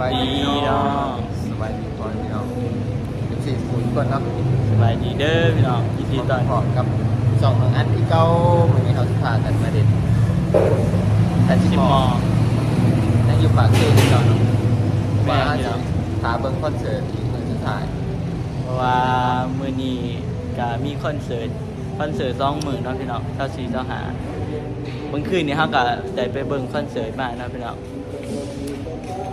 บายดีเนาะสบายดีก่อนพี่น้องสี่หมุนก่อนเนาะสบายดีเด้อพี่น้องยินดีต้อนพรัอบกับสองอันที่เก้าเหมือนที่เขาพากันมาเด็ดแต่ที่สิบมมอองนั่งอยู่ปากเซ่ที่เนาะแม่ว่าพี่น้จะองพาเบิ้งคอนเสิร์ตอีกเมืองสุดท้ายเพราะว่ามื้อนี้ก็มีคอนเสิร์ตคอนเสิร์ตสองมื้อเนาะพี่น้องเท่าสี่เท่าหาเมื่อคืนนี้เฮาก็ได้ไปเบิ่งคอนเสิร์ตมาเนาะพี่น้อง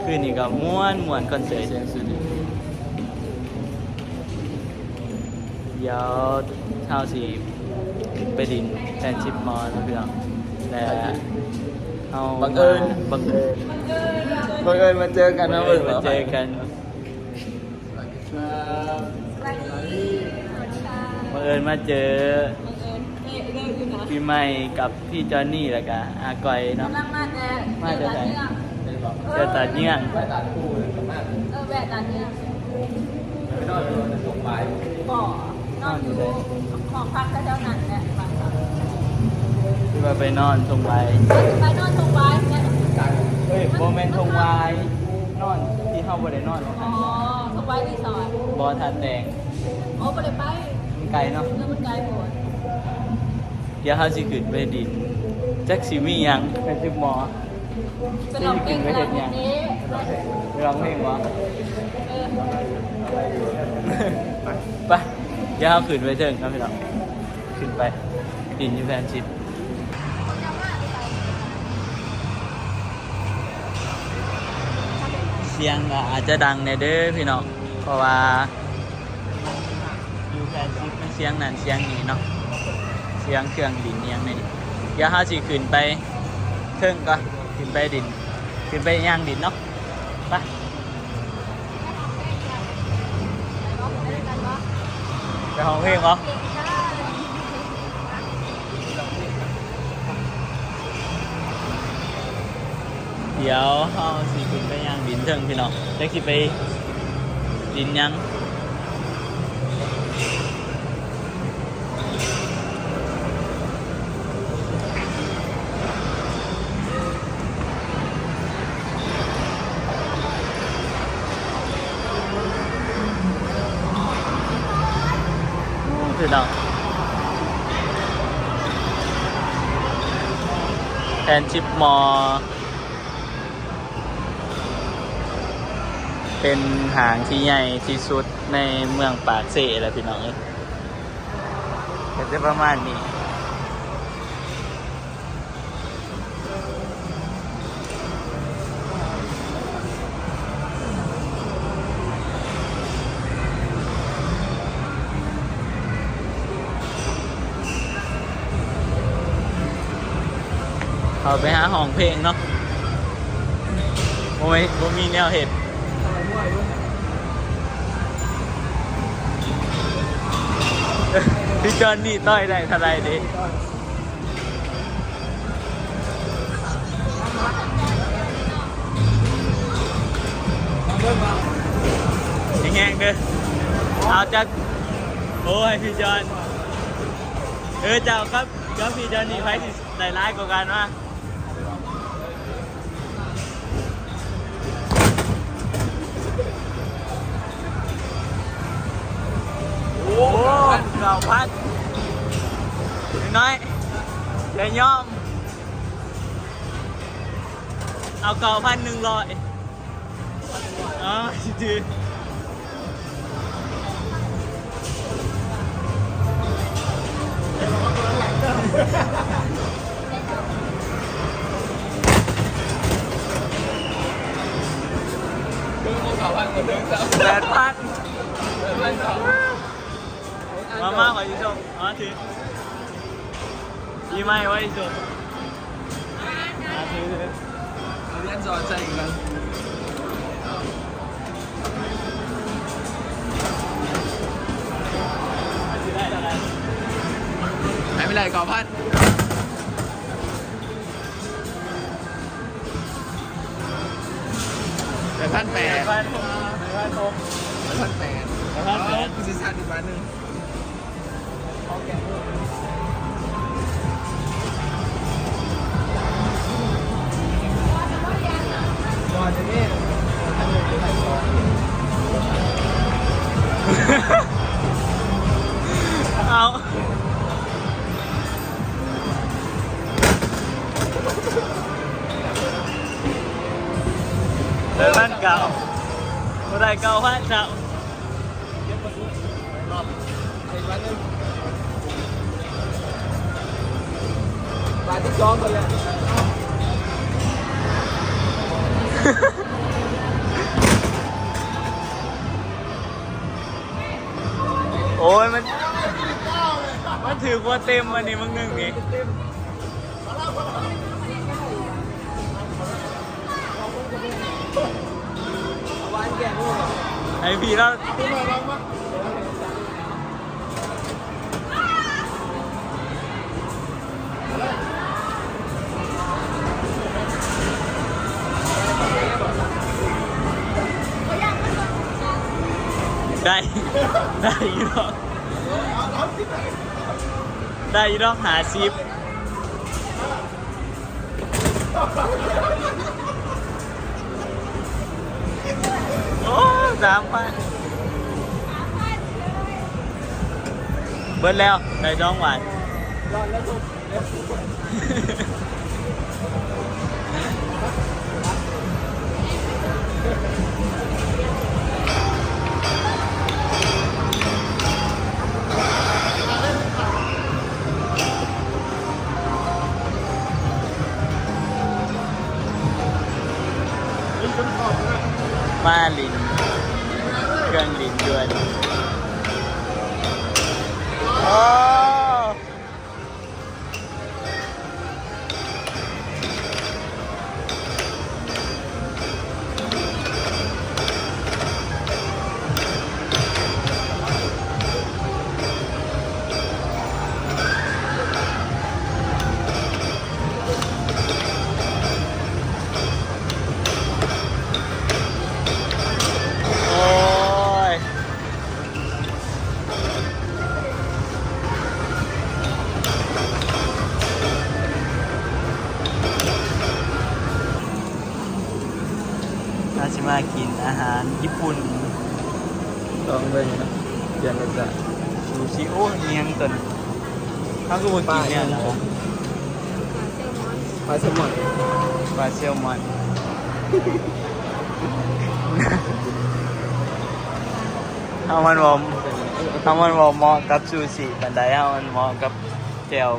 คืนนี้ก็ม่วนม่วนคอนเสิร์ตเสียงสุดเดี๋ยวเท่าสีไปดินแฟนชิปมอนาะพี่น้องแต่เอาบังเอิญบังเอิญบังเอิญมาเจอกันนะเออมาเจอกันบังเอิญมาเจอพี่ใหม่กับพี่จอนนี่แล้วก็อากอยเนาะมาแต่มาแต่ไหน เป็นบอกเจอตาเนื่องไปตาคู่เลยมากเออแวะตานเนี่ยไม่นอนเลยจะส่งไปบ่อนอนอยู่ของพักแถวๆนั้นแหละบางครั้งที่ว่าไปนอนตรงไว้ไปนอนตรงไว้เนี่ยเฮ้ยโมเมนต์ทงไว้นอนที่เฮาบ่ได้นอนหรอกอ๋อตรงไว้รีสอร์ทบ่ทันแดงโอ้ไปเลยไปมันไกลเนาะแล้วมันไกลโหดเดี๋ยวเฮาสิขึ้นไปดินจักสิมีหยังเป็นจุกหมอ เป็นลองเก่งขนาดนี้ไปร้องเพลงวะเออไปเดี๋ยวเฮาขึ้นไปเถิงครับพี่น้องขึ้นไปดินอยู่แฟนชิปเสียงก็อาจจะดังในเด้อพี่น้องเพราะว่าอยู่แฟนชิปมันเสียงนั่นเสียงนี้เนาะเสียงเครื่องดินเอียงนี่เดี๋ยวเฮาสิขึ้นไปเทิงก็ ขึ้นไปดิน ขึ้นไปย่างดินเนาะไปไปห้องเพลงเหรอเดี๋ยวเฮาสิขึ้นไปย่างดินเทิงพี่น้องจักสิไปดินยัง แทนชิปมอ เป็นหางที่ใหญ่ที่สุดในเมืองปากเซ่แล้วพี่น้องเอ้ยจะประมาณนี้ เขาไปหาห้องเพลงเนาะโอ้ยบ่มีแนวเห็ดพี่จอนนี่ต้อยได้เท่าไรดิยังแห้งเด้อเอาจักโอ้ยพี่จอนเออเจ้าครับเจ้าพี่จอนนี่ไฟที่ได้ร้ายกว่ากันวะ โอ้เก่าพัดน้อยเดี๋ยวย่อมเอาเก่าพันหนึ่งร้อยอ๋อจืดแปดพัน มามากกว่าที่ชมอ๋อถือยี่ไม่ไว้ที่ชมอ๋อถือถือเรียนสอนใจอีกแล้วหายไปไหนก่อพัน แปาทที่จองกันเลยโอ้ยมัน มันถือกว่าเต็มวันนี้มึงหนึ่งนี่วานแก่ด้วยไอพี่แล้วขึ้นมาลองมาไได้อีดอกได้อีดอกหาซิปโอ้สามพันเบิดแล้วได้ดองหวานรอดแล้วทุกมาลิน เมากินอาหารญี่ปุ่นลองเลยนะเปลี่ยนรสชาติซูชิโอ้เนียงตันเขาก็มากินเนี่ยนะปลาแซลมอนปลาเซลมอนเอามันบอกเอามันบอกเหมาะกับซูชิบันไดเอามันเหมาะกับแจ่ว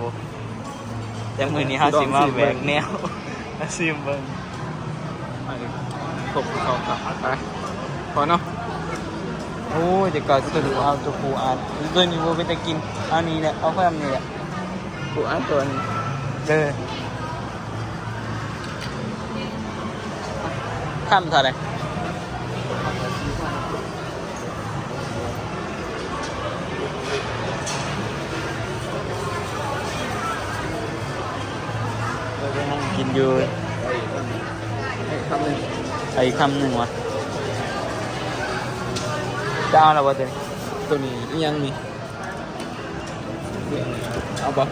แต่มือนี้เขาสิมาแหวกแนวมาซิมเบิ้ง มาดิคบสองสามไปพอเนาะโอ้ยเดี๋ยวก่อนจะดูเอาตัวปูอัดตัวนี้ว่าเป็นตะกินเอานี้แหละเอาเพิ่มนี่แหละกูอ่านตัวนี้เออทำเท่าไหร่กินอยู่ให้คำหนึ่ง ไอ้คำหนึ่งวะจะเอาอะไรวะเต้นตัวนี้อีกยังมีเดี๋ยวนี้เอาปะ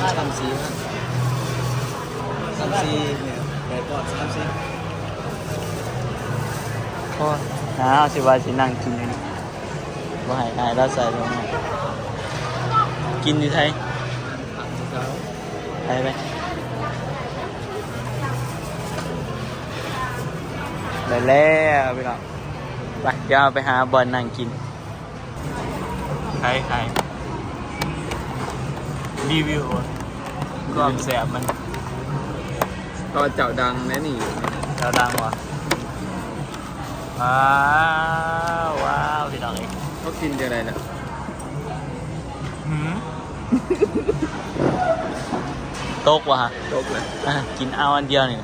ห้าคำสีมั้ยคำสีเนี่ยแปดปอดคำสี โอ้น้าสิว่าสินั่งกินอยู่นี่ว่าให้อายเราใส่ลงมากินอยู่ไทยเช้าไปไปได้แล้วพี่น้องไปเดี๋ยวเราไปหาบอลนั่งกินใครใครรีวิวความแสบมันก็เจ้าดังแน่นี่เราดังวะ ว้าวว้าวพี่น้องเองเขากินจะอะไรนะหืมโต๊กวะฮะตกเลยอะกินเอาอันเดียวนี่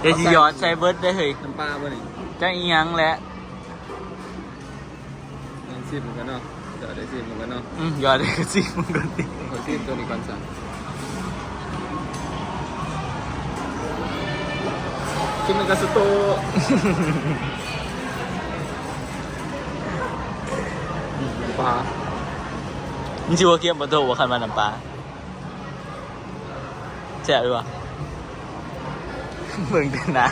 เดี๋ยวสิหยอดใส่เบิร์ดได้เฮ้ยน้ำปลาป่ะนี่จะอีหยังแหละยังซีดเหมือนกันเนาะเดี๋ยวได้ซีดเหมือนกันเนาะอืมหยอดได้ก็สิมึงก็ติขอซีดตัวนี้ก่อนสั่ง กินมันกับสโตปลามึงชิวาเกียมบนโต๊ะว่าคันมาน้ำปลาแซ่บด้วยวะเบิ่งแต่หนา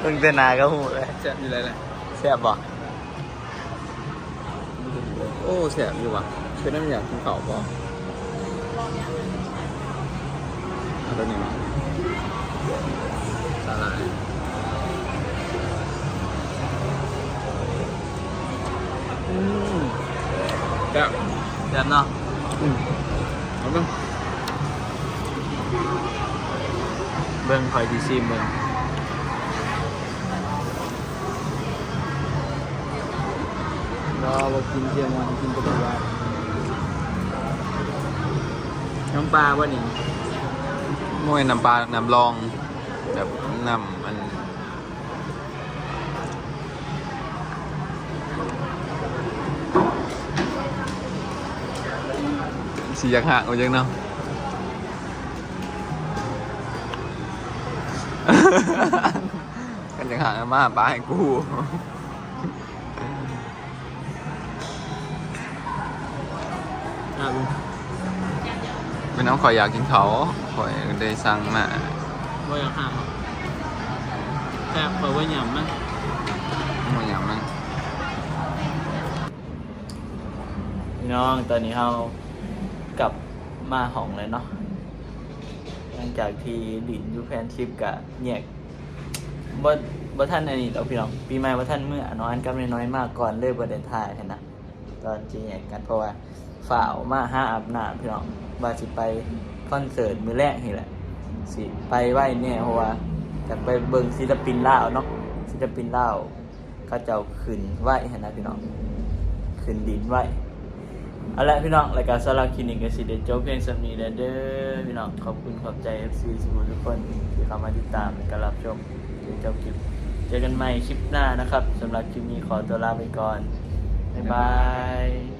เบิ่งแต่หนาก็หูเลยแสบอยู่เลยแหละแซ่บบ่โอ้แสบอยู่ว่ะเป็นน้ำอยากกินเข่าป่ะเอาตัวนี้มาสาหร่าย ซ่บแซ่บเนาะอืมเอาไปเบิ่งคอยดีซีเบิ่งรอว่ากินเจียมวันกินตัวว่าน้ำปลาว่านี่มวยน้ำปลา น้ำรอง แบบน้ำมัน สีอยากหักเอาจังเนาะกันอยากหักมาปลาให้กูอะลุงเป็นน้องขอยอยากกินเขาขอยได้สั่งมาว่าอยากห่างหรอแซ่บเพราะว่าหยำมันหมันอย่างมันพี่น้องตอนนี้เรา กลับมาห้องเลยเนาะหลังจากที่ดินยูแพนชิปกะแยกบ่บ่ท่านอันนี้เราพี่น้องปีใหม่บ่ท่านเมื่อน้อยอันกับน้อยมากก่อนเลยบ่ได้ถ่ายหั้นนะตอนที่แยกันเพราะว่าฝ่าวมาห้าอาบน้ำพี่น้องว่าสิไปคอนเสิร์ตมือแรกนี่แหละสิไปไหว้เนี่ยเพราะว่าจะไปเบิ่งศิลปินลาวเนาะศิลปินลาวเขาจ้าขึ้นไหว้เห็นนะพี่น้องขึ้นดินไหว้ เอาละพี่น้องรายการสาราคลินิกก็สิเดจบเพียงสำนีแล้วเด้อพี่น้องขอบคุณขอบใจ FC สมุทุกคนที่เข้ามาติดตามและก็รับชมจนจบคลิปเจอกันใหม่คลิปหน้านะครับสำหรับคลิปนี้ขอตัวลาไปก่อนบ๊ายบาย